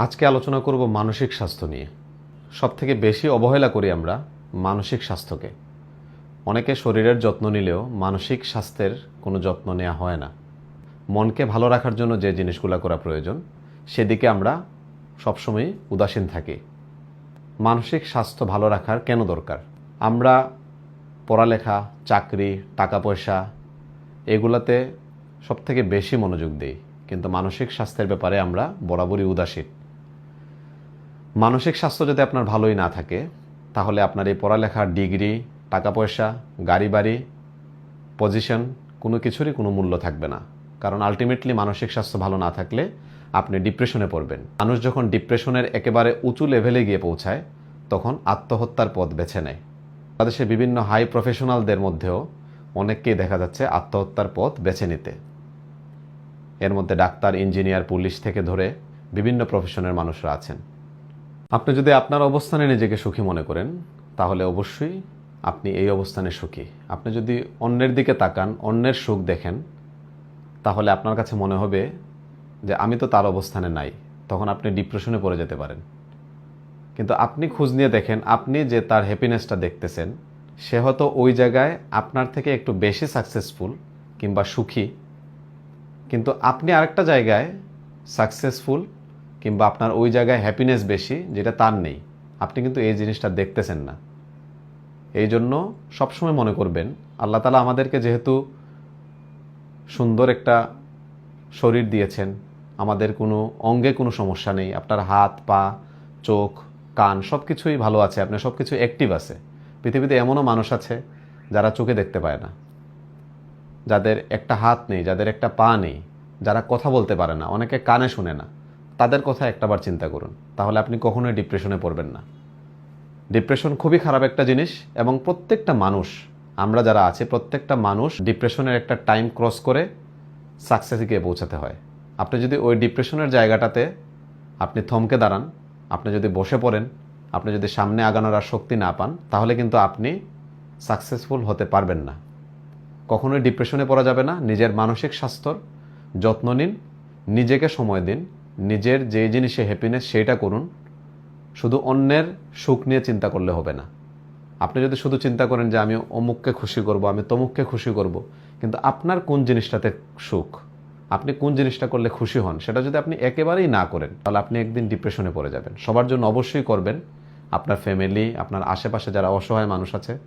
আজকে আলোচনা করব মানসিক স্বাস্থ্য নিয়ে। সব থেকে বেশি অবহেলা করি আমরা মানসিক স্বাস্থ্যকে। অনেকে শরীরের যত্ন নিলেও মানসিক স্বাস্থ্যের কোনো যত্ন নেওয়া হয় না। মনকে ভালো রাখার জন্য যে জিনিসগুলো করা প্রয়োজন, সেদিকে আমরা সবসময় উদাসীন থাকি। মানসিক স্বাস্থ্য ভালো রাখার কেন দরকার? আমরা পড়ালেখা, চাকরি টাকা পয়সা এগুলাতে সব থেকে বেশি মনোযোগ দিই। কিন্তু মানসিক স্বাস্থ্যের ব্যাপারে আমরা বরাবরই উদাসীন। মানসিক স্বাস্থ্য যদি আপনার ভালোই না থাকে, তাহলে আপনার এই পড়ালেখার ডিগ্রি টাকা পয়সা গাড়ি বাড়ি পজিশন কোনো কিছুরই কোনো মূল্য থাকবে না। কারণ আলটিমেটলি মানসিক স্বাস্থ্য ভালো না থাকলে আপনি ডিপ্রেশনে পড়বেন। মানুষ যখন ডিপ্রেশনের একেবারে উঁচু লেভেলে গিয়ে পৌঁছায়, তখন আত্মহত্যার পথ বেছে নেয়। বাংলাদেশে বিভিন্ন হাই প্রফেশনালদের মধ্যেও অনেককেই দেখা যাচ্ছে আত্মহত্যার পথ বেছে নিতে। এর মধ্যে ডাক্তার ইঞ্জিনিয়ার পুলিশ থেকে ধরে বিভিন্ন প্রফেশনের মানুষরা আছেন। আপনি যদি আপনার অবস্থানে নিজেকে সুখী মনে করেন, তাহলে অবশ্যই আপনি এই অবস্থানে সুখী। আপনি যদি অন্যের দিকে তাকান, অন্যের সুখ দেখেন, তাহলে আপনার কাছে মনে হবে যে আমি তো তার অবস্থানে নাই, তখন আপনি ডিপ্রেশনে পড়ে যেতে পারেন। কিন্তু আপনি খোঁজ নিয়ে দেখেন, আপনি যে তার হ্যাপিনেসটা দেখতেছেন, সে হয়তো ওই জায়গায় আপনার থেকে একটু বেশি সাকসেসফুল কিংবা সুখী। কিন্তু আপনি আরেকটা জায়গায় সাকসেসফুল কিংবা আপনার ওই জায়গায় হ্যাপিনেস বেশি, যেটা তার নেই। আপনি কিন্তু এই জিনিসটা দেখতেছেন না। এই জন্য সবসময় মনে করবেন, আল্লাহ তালা আমাদেরকে যেহেতু সুন্দর একটা শরীর দিয়েছেন, আমাদের কোনো অঙ্গে কোনো সমস্যা নেই, আপনার হাত, পা, চোখ, কান সব কিছুই ভালো আছে আপনার সব কিছু অ্যাক্টিভ আছে। পৃথিবীতে এমনও মানুষ আছে যারা চোখে দেখতে পায় না। যাদের একটা হাত নেই, যাদের একটা পা নেই, যারা কথা বলতে পারে না, অনেকে কানে শুনে না। তাদের কথা একটাবার চিন্তা করুন। তাহলে আপনি কখনোই ডিপ্রেশনে পড়বেন না। ডিপ্রেশন খুবই খারাপ একটা জিনিস এবং প্রত্যেকটা মানুষ, আমরা যারা আছে, প্রত্যেকটা মানুষ ডিপ্রেশনের একটা টাইম ক্রস করে সাকসেসে গিয়ে পৌঁছাতে হয়। আপনি যদি ওই ডিপ্রেশনের জায়গাটাতে আপনি থমকে দাঁড়ান, আপনি যদি বসে পড়েন, আপনি যদি সামনে আগানোর আর শক্তি না পান, তাহলে কিন্তু আপনি সাকসেসফুল হতে পারবেন না। কখনোই ডিপ্রেশনে পড়া যাবে না। নিজের মানসিক স্বাস্থ্যর যত্ন নিন, নিজেকে সময় দিন নিজের যে জিনিসে হ্যাপিনেস সেইটা করুন, শুধু অন্যের সুখ নিয়ে চিন্তা করলে হবে না। আপনি যদি শুধু চিন্তা করেন যে আমি অমুককে খুশি করব, আমি তমুককে খুশি করব, কিন্তু আপনার কোন জিনিসটাতে সুখ? আপনি কোন জিনিসটা করলে খুশি হন, সেটা যদি আপনি একেবারেই না করেন, তাহলে আপনি একদিন ডিপ্রেশনে পড়ে যাবেন। সবার জন্য অবশ্যই করবেন। আপনার ফ্যামিলি আপনার আশেপাশে যারা অসহায় মানুষ আছে,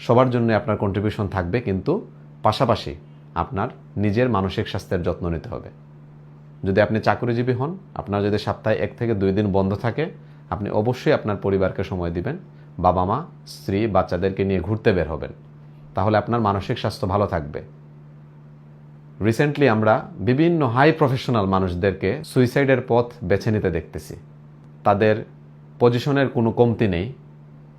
সবার জন্য আপনার কন্ট্রিবিউশন থাকবে, কিন্তু পাশাপাশি আপনার নিজের মানসিক স্বাস্থ্যের যত্ন নিতে হবে। যদি আপনি চাকরিজীবী হন, আপনার যদি সপ্তাহে এক থেকে দুই দিন বন্ধ থাকে, আপনি অবশ্যই আপনার পরিবারকে সময় দিবেন। বাবা মা, স্ত্রী, বাচ্চাদেরকে নিয়ে ঘুরতে বের হবেন। তাহলে আপনার মানসিক স্বাস্থ্য ভালো থাকবে। রিসেন্টলি আমরা বিভিন্ন হাই প্রফেশনাল মানুষদেরকে সুইসাইডের পথ বেছে নিতে দেখতেছি। তাদের পজিশনের কোনো কমতি নেই,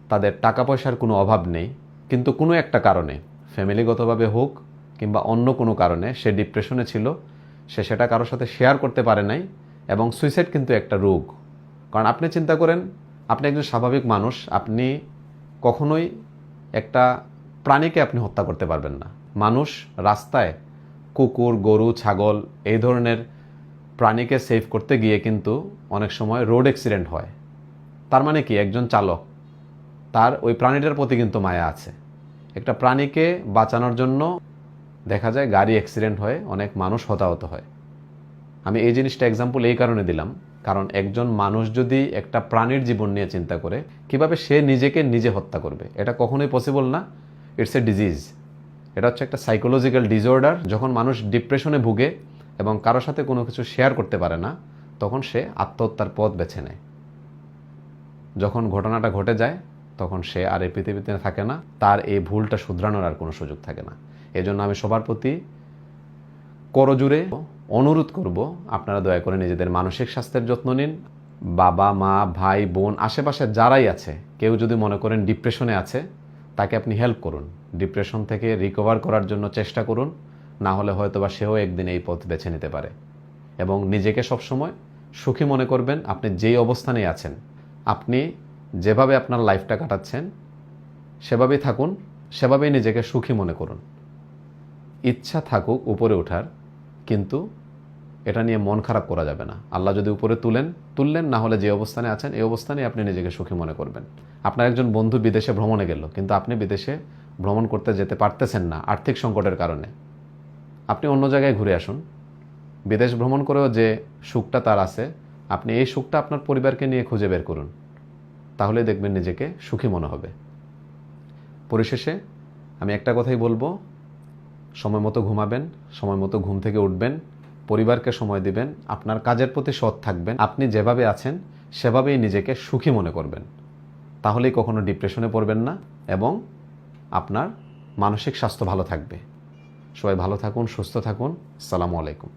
তাদের টাকা পয়সার কোনো অভাব নেই, কিন্তু কোনো একটা কারণে ফ্যামিলিগতভাবে হোক কিংবা অন্য কোনো কারণে সে ডিপ্রেশনে ছিল সে সেটা কারোর সাথে শেয়ার করতে পারে নাই এবং সুইসাইড কিন্তু একটা রোগ। কারণ আপনি চিন্তা করেন, আপনি একজন স্বাভাবিক মানুষ, আপনি কখনোই একটা প্রাণীকে আপনি হত্যা করতে পারবেন না। মানুষ রাস্তায় কুকুর, গরু, ছাগল এই ধরনের প্রাণীকে সেভ করতে গিয়ে কিন্তু অনেক সময় রোড অ্যাক্সিডেন্ট হয়। তার মানে কি? একজন চালক, তার ওই প্রাণীটার প্রতি কিন্তু মায়া আছে। একটা প্রাণীকে বাঁচানোর জন্য দেখা যায় গাড়ি অ্যাক্সিডেন্ট হয়ে, অনেক মানুষ হতাহত হয়। আমি এই জিনিসটা এক্সাম্পল এই কারণে দিলাম, কারণ একজন মানুষ যদি একটা প্রাণীর জীবন নিয়ে চিন্তা করে, কীভাবে সে নিজেকে নিজে হত্যা করবে? এটা কখনোই পসিবল না। ইটস এ ডিজিজ এটা হচ্ছে একটা সাইকোলজিক্যাল ডিসঅর্ডার যখন মানুষ ডিপ্রেশনে ভুগে এবং কারোর সাথে কোনো কিছু শেয়ার করতে পারে না, তখন সে আত্মহত্যার পথ বেছে নেয়। যখন ঘটনাটা ঘটে যায়, তখন সে আর এই পৃথিবীতে থাকে না। তার এই ভুলটা শুধরানোর আর কোনো সুযোগ থাকে না। এজন্য আমি সবার প্রতি করজুড়ে অনুরোধ করব, আপনারা দয়া করে নিজেদের মানসিক স্বাস্থ্যের যত্ন নিন। বাবা, মা, ভাই, বোন, আশেপাশে যারাই আছে, কেউ যদি মনে করেন ডিপ্রেশনে আছে, তাকে আপনি হেল্প করুন। ডিপ্রেশন থেকে রিকভার করার জন্য চেষ্টা করুন, না হলে হয়তো বা সেও একদিন এই পথ বেছে নিতে পারে। এবং নিজেকে সবসময় সুখী মনে করবেন, আপনি যেই অবস্থানে আছেন, আপনি যেভাবে আপনার লাইফটা কাটাচ্ছেন, সেভাবেই থাকুন, সেভাবেই নিজেকে সুখী মনে করুন। ইচ্ছা থাকুক উপরে ওঠার, কিন্তু এটা নিয়ে মন খারাপ করা যাবে না। আল্লাহ যদি উপরে তুলেন, তুললেন, না হলে যে অবস্থানে আছেন, এই অবস্থানে আপনি নিজেকে সুখী মনে করবেন। আপনার একজন বন্ধু বিদেশে ভ্রমণে গেল, কিন্তু আপনি বিদেশে ভ্রমণ করতে যেতে পারতেছেন না আর্থিক সংকটের কারণে। আপনি অন্য জায়গায় ঘুরে আসুন। বিদেশ ভ্রমণ করেও যে সুখটা তার আছে, আপনি এই সুখটা আপনার পরিবারকে নিয়ে খুঁজে বের করুন। তাহলে দেখবেন নিজেকে সুখী মনে হবে। পরিশেষে আমি একটা কথাই বলব সময় মতো ঘুমাবেন, সময় মতো ঘুম থেকে উঠবেন, পরিবারকে সময় দিবেন, আপনার কাজের প্রতি সৎ থাকবেন, আপনি যেভাবে আছেন সেভাবেই নিজেকে সুখী মনে করবেন। তাহলেই কখনো ডিপ্রেশনে পড়বেন না এবং আপনার মানসিক স্বাস্থ্য ভালো থাকবে। সবাই ভালো থাকুন, সুস্থ থাকুন। সালামু আলাইকুম।